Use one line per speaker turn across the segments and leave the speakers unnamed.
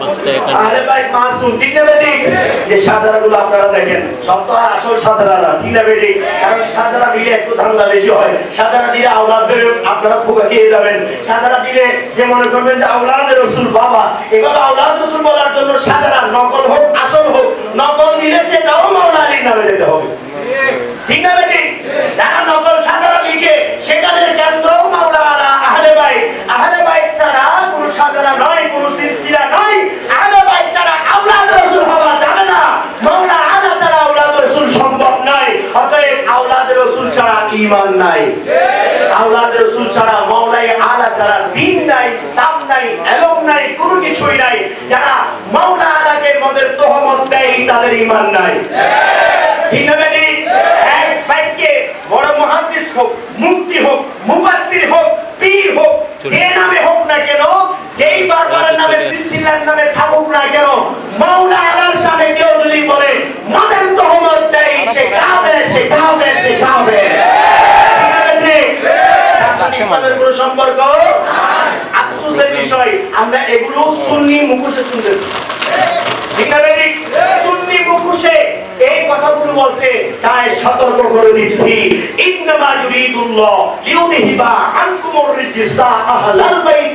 পাঁচটা এখানে
মাসুম ঠিক না বেটি? যে সাজারাগুলো আপনারা দেখেন সব তো আর আসল সাজারা না ঠিক না বেটি? কারণ সাজারা দিলে একটু ধান্দা বেশি হয়। সাজারা দিলে আওলাদদের আপনারা ফুকা খেয়ে যাবেন। সাজারা দিলে যে মনে করবেন যে আওলাদ রসুল বাবা এভাবে আওলাদ রসুল বলার জন্য সাজারা নকল হোক আসল হোক নকল দিলে সেটাও মাওলা আলীর নামে যেতে হবে। ঠিক না বেটি? যারা নকল সাজারা লিখে সেটাদের কেন্দ্রও মাওলা আলা আহলে বাইত আহলে বাইত ছাড়া কোনো সাজারা নয় কোনো সিলসিলা নয় আহলে বাইত ছাড়া আওলাদ রাসূল হওয়া যাবে না মাওলা আলা ছাড়া আওলাদ রাসূল সম্ভব নয় অতএব আওলাদ রাসূল ঈমান নাই। আওলাদ রাসূল ছাড়া মাওলাই আলা ছাড়া দ্বীন নাই ইসলাম নাই এলম নাই কোনো কিছুই নাই। যারা মাওলা আলাকে মদের তোহমত দেয় তাদের ঈমান নাই। ঠিক না এক বাক্যে বড় মহাদ্দিস হোক মুক্তি হোক মুফাসসির হোক পীর হোক যে নামে হোক না কেন যেই দরবারের নামে সিলসিলার নামে থাকুক না কেন মাওলা আলার সামনে কেউ যদি বলে মদের তহমত দেয় সে কাফের সে কাফের ঠিক না বেটি? তার সাথে ইসলামের কোনো সম্পর্ক আফসোসের বিষয় আমরা এগুলো সুন্নি মুখোশে শুনতেছি। ঠিক? সুন্নি মুখোশে এই কথাগুলো বলছে তাই সতর্ক করে দিচ্ছি। ইন্নামা ইউরিদুল্লাহ লিউযহিবা আনকুমুর রিজসা আহলাল বাইতি।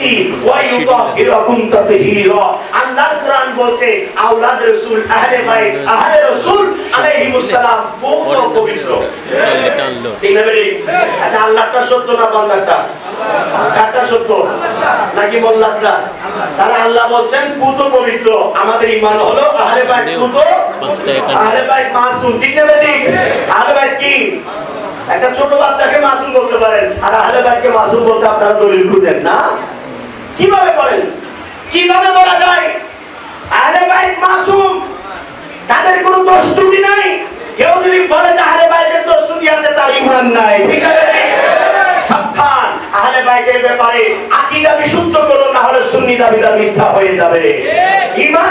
বেটি? আচ্ছা তারা আল্লাহ বলছেন পবিত্র। আমাদের ইমান হলো আহলে বাইত পুত মাসুম। ঠিক না বেটি? বাইত কি? একটা ছোট বাচ্চাকে মাসুম বলতে পারেন, আর আহলে বাইতকে মাসুম বলতে আপনারা দলিল খুঁজেন, না? কীভাবে বলেন? কীভাবে বলা যায়? আহলে বাইত মাসুম তাদের কোনো দোষ ত্রুটি নাই? কেউ যদি বলে যে আহলে বাইতের দোষ ত্রুটি আছে তার ইমান নাই ঠিক আছে? সাবধান আহলে বাইতের ব্যাপারে আকীদা বিশুদ্ধ করো না হলে সুন্নি দাবিদার মিথ্যা হয়ে যাবে। ইমানদার